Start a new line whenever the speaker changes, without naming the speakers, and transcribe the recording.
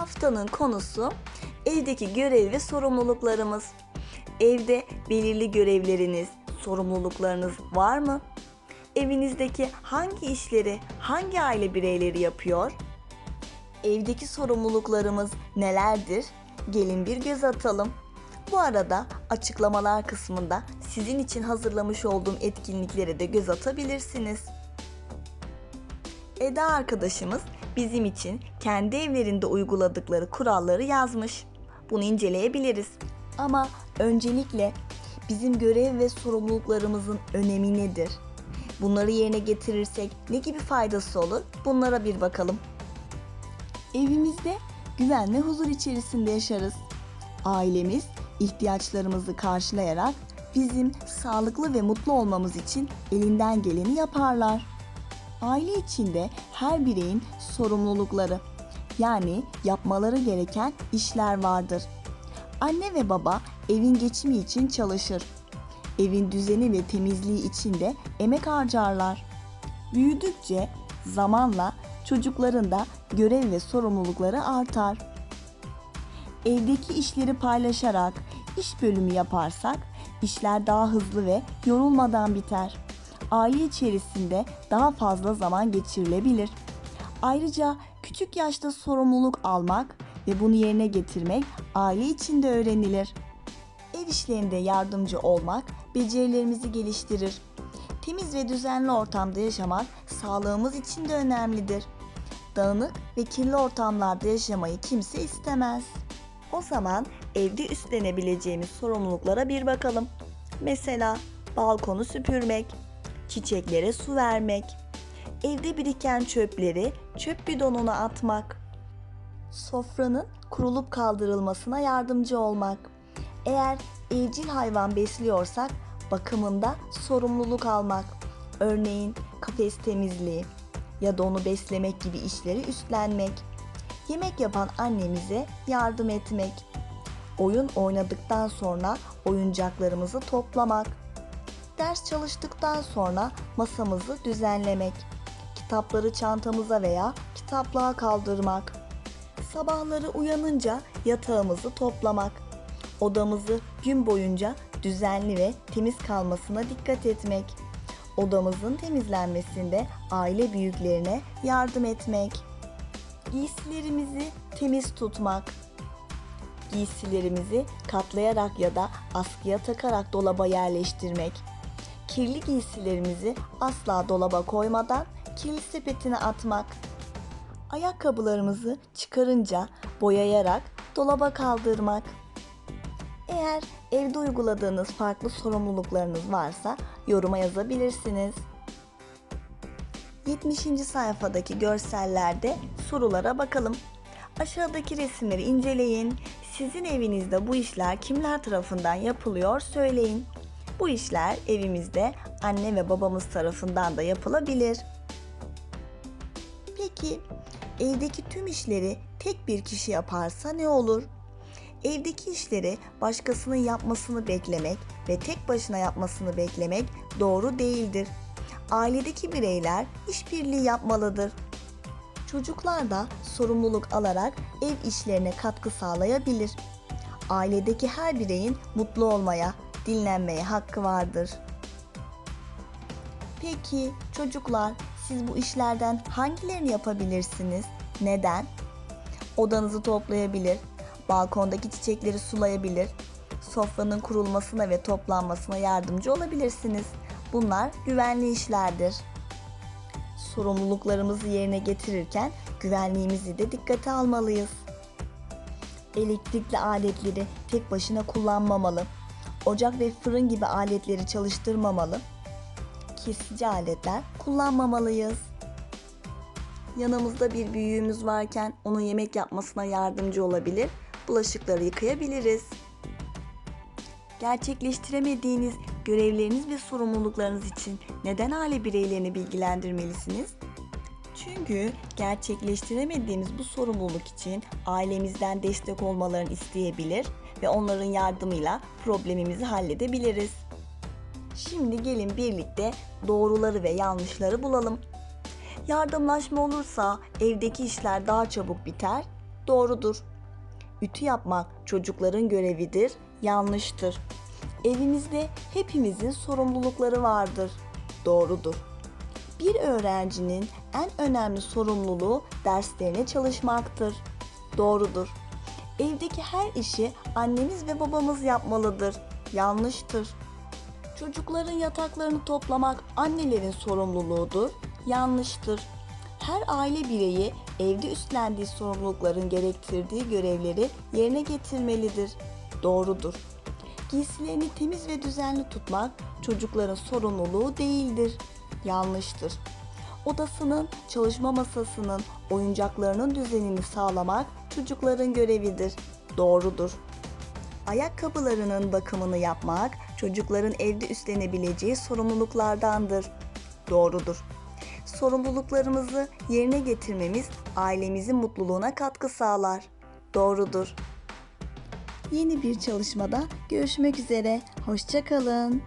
Haftanın konusu evdeki görev ve sorumluluklarımız. Evde belirli görevleriniz, sorumluluklarınız var mı? Evinizdeki hangi işleri hangi aile bireyleri yapıyor? Evdeki sorumluluklarımız nelerdir? Gelin bir göz atalım. Bu arada açıklamalar kısmında sizin için hazırlamış olduğum etkinliklere de göz atabilirsiniz. Eda arkadaşımız bizim için kendi evlerinde uyguladıkları kuralları yazmış. Bunu inceleyebiliriz. Ama öncelikle bizim görev ve sorumluluklarımızın önemi nedir? Bunları yerine getirirsek ne gibi faydası olur? Bunlara bir bakalım. Evimizde güven ve huzur içerisinde yaşarız. Ailemiz ihtiyaçlarımızı karşılayarak bizim sağlıklı ve mutlu olmamız için elinden geleni yaparlar. Aile içinde her bireyin sorumlulukları yani yapmaları gereken işler vardır. Anne ve baba evin geçimi için çalışır. Evin düzeni ve temizliği için de emek harcarlar. Büyüdükçe zamanla çocukların da görev ve sorumlulukları artar. Evdeki işleri paylaşarak iş bölümü yaparsak işler daha hızlı ve yorulmadan biter. Aile içerisinde daha fazla zaman geçirilebilir. Ayrıca küçük yaşta sorumluluk almak ve bunu yerine getirmek aile içinde öğrenilir. Ev işlerinde yardımcı olmak becerilerimizi geliştirir. Temiz ve düzenli ortamda yaşamak sağlığımız için de önemlidir. Dağınık ve kirli ortamlarda yaşamayı kimse istemez. O zaman evde üstlenebileceğimiz sorumluluklara bir bakalım. Mesela balkonu süpürmek, çiçeklere su vermek, evde biriken çöpleri çöp bidonuna atmak, sofranın kurulup kaldırılmasına yardımcı olmak. Eğer evcil hayvan besliyorsak bakımında sorumluluk almak. Örneğin kafes temizliği ya da onu beslemek gibi işleri üstlenmek. Yemek yapan annemize yardım etmek. Oyun oynadıktan sonra oyuncaklarımızı toplamak. Ders çalıştıktan sonra masamızı düzenlemek. Kitapları çantamıza veya kitaplığa kaldırmak. Sabahları uyanınca yatağımızı toplamak. Odamızı gün boyunca düzenli ve temiz kalmasına dikkat etmek. Odamızın temizlenmesinde aile büyüklerine yardım etmek. Giysilerimizi temiz tutmak. Giysilerimizi katlayarak ya da askıya takarak dolaba yerleştirmek. Kirli giysilerimizi asla dolaba koymadan kirli sepetine atmak. Ayakkabılarımızı çıkarınca boyayarak dolaba kaldırmak. Eğer evde uyguladığınız farklı sorumluluklarınız varsa yoruma yazabilirsiniz. 70. sayfadaki görsellerde sorulara bakalım. Aşağıdaki resimleri inceleyin. Sizin evinizde bu işler kimler tarafından yapılıyor söyleyin. Bu işler evimizde anne ve babamız tarafından da yapılabilir. Peki evdeki tüm işleri tek bir kişi yaparsa ne olur? Evdeki işleri başkasının yapmasını beklemek ve tek başına yapmasını beklemek doğru değildir. Ailedeki bireyler işbirliği yapmalıdır. Çocuklar da sorumluluk alarak ev işlerine katkı sağlayabilir. Ailedeki her bireyin mutlu olmaya, dinlenmeye hakkı vardır. Peki çocuklar siz bu işlerden hangilerini yapabilirsiniz? Neden? Odanızı toplayabilir, balkondaki çiçekleri sulayabilir, sofranın kurulmasına ve toplanmasına yardımcı olabilirsiniz. Bunlar güvenli işlerdir. Sorumluluklarımızı yerine getirirken güvenliğimizi de dikkate almalıyız. Elektrikli aletleri tek başına kullanmamalı. Ocak ve fırın gibi aletleri çalıştırmamalı. Kesici aletler kullanmamalıyız. Yanımızda bir büyüğümüz varken onun yemek yapmasına yardımcı olabilir, bulaşıkları yıkayabiliriz. Gerçekleştiremediğiniz görevleriniz ve sorumluluklarınız için neden aile bireylerini bilgilendirmelisiniz? Çünkü gerçekleştiremediğimiz bu sorumluluk için ailemizden destek olmalarını isteyebilir ve onların yardımıyla problemimizi halledebiliriz. Şimdi gelin birlikte doğruları ve yanlışları bulalım. Yardımlaşma olursa evdeki işler daha çabuk biter Doğrudur. Ütü yapmak çocukların görevidir. Yanlıştır. Evimizde hepimizin sorumlulukları vardır. Doğrudur. Bir öğrencinin en önemli sorumluluğu derslerine çalışmaktır. Doğrudur. Evdeki her işi annemiz ve babamız yapmalıdır. Yanlıştır. Çocukların yataklarını toplamak annelerin sorumluluğudur. Yanlıştır. Her aile bireyi evde üstlendiği sorumlulukların gerektirdiği görevleri yerine getirmelidir. Doğrudur. Giysilerini temiz ve düzenli tutmak çocukların sorumluluğu değildir. Yanlıştır. Odasının, çalışma masasının, oyuncaklarının düzenini sağlamak çocukların görevidir. Doğrudur. Ayakkabılarının bakımını yapmak çocukların evde üstlenebileceği sorumluluklardandır. Doğrudur. Sorumluluklarımızı yerine getirmemiz ailemizin mutluluğuna katkı sağlar. Doğrudur. Yeni bir çalışmada görüşmek üzere. Hoşçakalın.